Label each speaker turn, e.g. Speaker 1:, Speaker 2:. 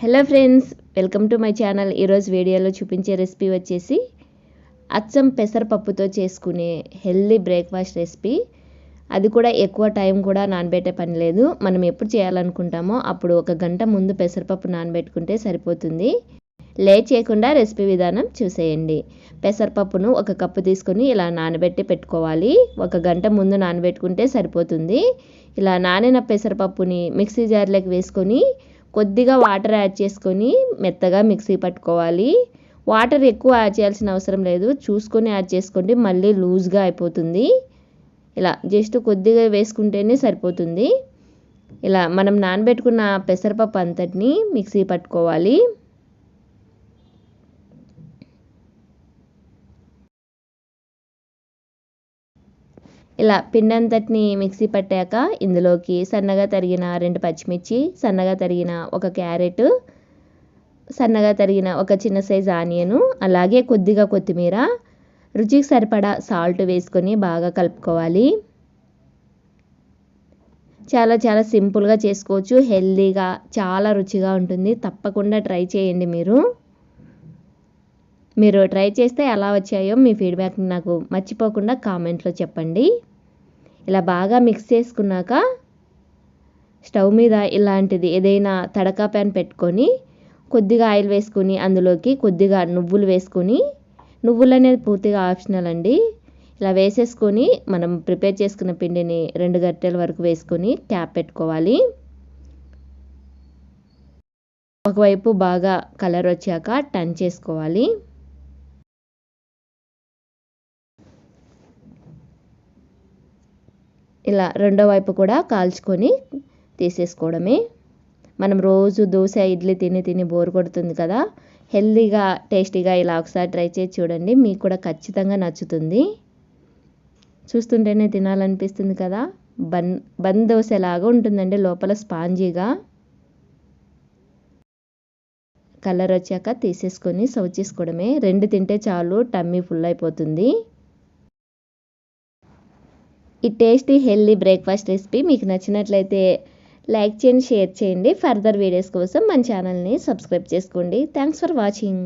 Speaker 1: Hello friends welcome to my channel. ఈరోజు వీడియోలో చూపించే రెసిపీ వచ్చేసి అచ్చం పెసరపప్పుతో చేసుకునే హెల్దీ బ్రేక్ఫాస్ట్ రెసిపీ. అది కూడా ఎక్కువ టైం కూడా నానబెట్టే పని లేదు. మనం ఎప్పుడు చేయాలనుకుంటామో అప్పుడు ఒక గంట ముందు పెసరపప్పు నానబెట్టుకుంటే సరిపోతుంది. లేట్ చేయకుండా రెసిపీ విధానం చూసేయండి. పెసరపప్పును ఒక కప్పు తీసుకొని ఇలా నానబెట్టి పెట్టుకోవాలి. ఒక గంట ముందు నానబెట్టుకుంటే సరిపోతుంది. ఇలా నానిన పెసరపప్పుని మిక్సీ జార్లోకి వేసుకొని కొద్దిగా వాటర్ యాడ్ చేసుకొని మెత్తగా మిక్సీ పట్టుకోవాలి. వాటర్ ఎక్కువ యాడ్ చేయాల్సిన అవసరం లేదు. చూసుకొని యాడ్ చేసుకోండి. మళ్ళీ లూజ్గా అయిపోతుంది. ఇలా జస్ట్ కొద్దిగా వేసుకుంటేనే సరిపోతుంది. ఇలా మనం నానబెట్టుకున్న పెసరపప్పు అంతటిని మిక్సీ పట్టుకోవాలి. ఇలా పిండంతటిని మిక్సీ పట్టాక ఇందులోకి సన్నగా తరిగిన రెండు పచ్చిమిర్చి సన్నగా తరిగిన ఒక క్యారెట్ సన్నగా తరిగిన ఒక చిన్న సైజ్ ఆనియను అలాగే కొద్దిగా కొత్తిమీర రుచికి సరిపడా సాల్ట్ వేసుకొని బాగా కలుపుకోవాలి. చాలా చాలా సింపుల్గా చేసుకోవచ్చు. హెల్దీగా చాలా రుచిగా ఉంటుంది. తప్పకుండా ట్రై చేయండి మీరు. మీరు ట్రై చేస్తే ఎలా వచ్చాయో మీ ఫీడ్బ్యాక్ని నాకు మర్చిపోకుండా కామెంట్లో చెప్పండి. ఇలా బాగా మిక్స్ చేసుకున్నాక స్టవ్ మీద ఇలాంటిది ఏదైనా తడకా ప్యాన్ పెట్టుకొని కొద్దిగా ఆయిల్ వేసుకొని అందులోకి కొద్దిగా నువ్వులు వేసుకొని నువ్వులు అనేది పూర్తిగా ఆప్షనల్ అండి. ఇలా వేసేసుకొని మనం ప్రిపేర్ చేసుకున్న పిండిని రెండు గంటల వరకు వేసుకొని క్యాప్ పెట్టుకోవాలి. ఒకవైపు బాగా కలర్ వచ్చాక టర్న్ చేసుకోవాలి. ఇలా రెండో వైపు కూడా కాల్చుకొని తీసేసుకోవడమే. మనం రోజు దోశ ఇడ్లీ తిని తిని బోర్ కొడుతుంది కదా. హెల్దీగా టేస్టీగా ఇలా ఒకసారి ట్రై చేసి చూడండి. మీకు కూడా ఖచ్చితంగా నచ్చుతుంది. చూస్తుంటేనే తినాలనిపిస్తుంది కదా. బన్ బన్ దోశ లాగా ఉంటుందండి లోపల స్పాంజీగా. కలర్ వచ్చాక తీసేసుకొని సర్వ్ చేసుకోవడమే. రెండు తింటే చాలు టమ్మీ ఫుల్ అయిపోతుంది. ఈ టేస్టీ హెల్దీ బ్రేక్ఫాస్ట్ రెసిపీ మీకు నచ్చినట్లయితే లైక్ చేయండి షేర్ చేయండి. ఫర్దర్ వీడియోస్ కోసం మన ఛానల్ని సబ్స్క్రైబ్ చేసుకోండి. Thanks for watching